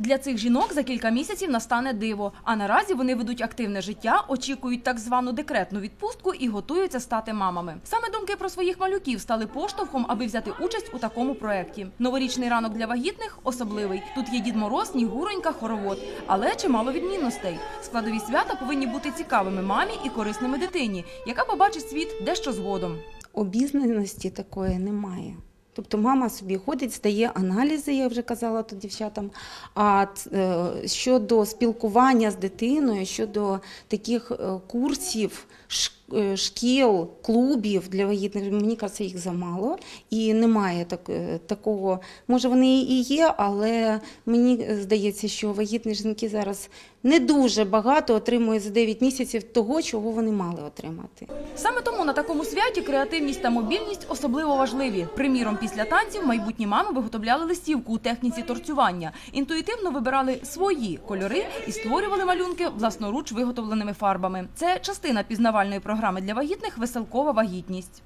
Для цих жінок за кілька місяців настане диво. А наразі вони ведуть активне життя, очікують так звану декретну відпустку і готуються стати мамами. Саме думки про своїх малюків стали поштовхом, аби взяти участь у такому проєкті. Новорічний ранок для вагітних особливий. Тут є Дід Мороз, Снігуронька, хоровод, але чимало відмінностей. Складові свята повинні бути цікавими мамі і корисними дитині, яка побачить світ дещо згодом. обізнаності такої немає. Тобто мама собі ходить, здає аналізи, я вже казала тут дівчатам. А е, щодо спілкування з дитиною, щодо таких е, курсів, ш- е, шкіл, клубів для вагітних, мені кажеться, їх замало. І немає так, е, такого, може вони і є, але мені здається, що вагітні жінки зараз не дуже багато отримують за 9 місяців того, чого вони мали отримати. Саме тому на такому святі креативність та мобільність особливо важливі. Приміром, після танців майбутні мами виготовляли листівку у техніці торцювання, інтуїтивно вибирали свої кольори і створювали малюнки власноруч виготовленими фарбами. Це частина пізнавальної програми для вагітних веселкова вагітність.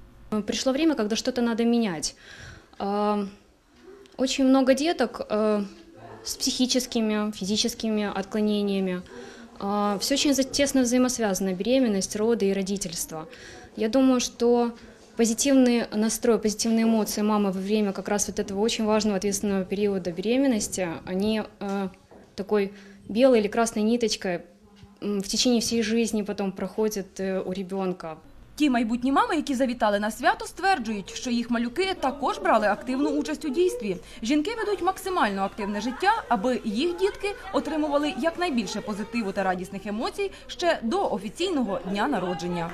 Пришло время, когда что-то надо менять. А, Очень много деток э, с психическими, физическими отклонениями. Все очень за- тесно взаимосвязано, беременность, роды и родительство. Я думаю, что позитивный настрой, позитивные эмоции мамы во время как раз вот этого очень важного ответственного периода беременности, они э, такой белой или красной ниточкой м, в течение всей жизни потом проходят э, у ребенка. Ті майбутні мами, які завітали на свято, стверджують, що їх малюки також брали активну участь у дійстві. Жінки ведуть максимально активне життя, аби їх дітки отримували якнайбільше позитиву та радісних емоцій ще до офіційного дня народження.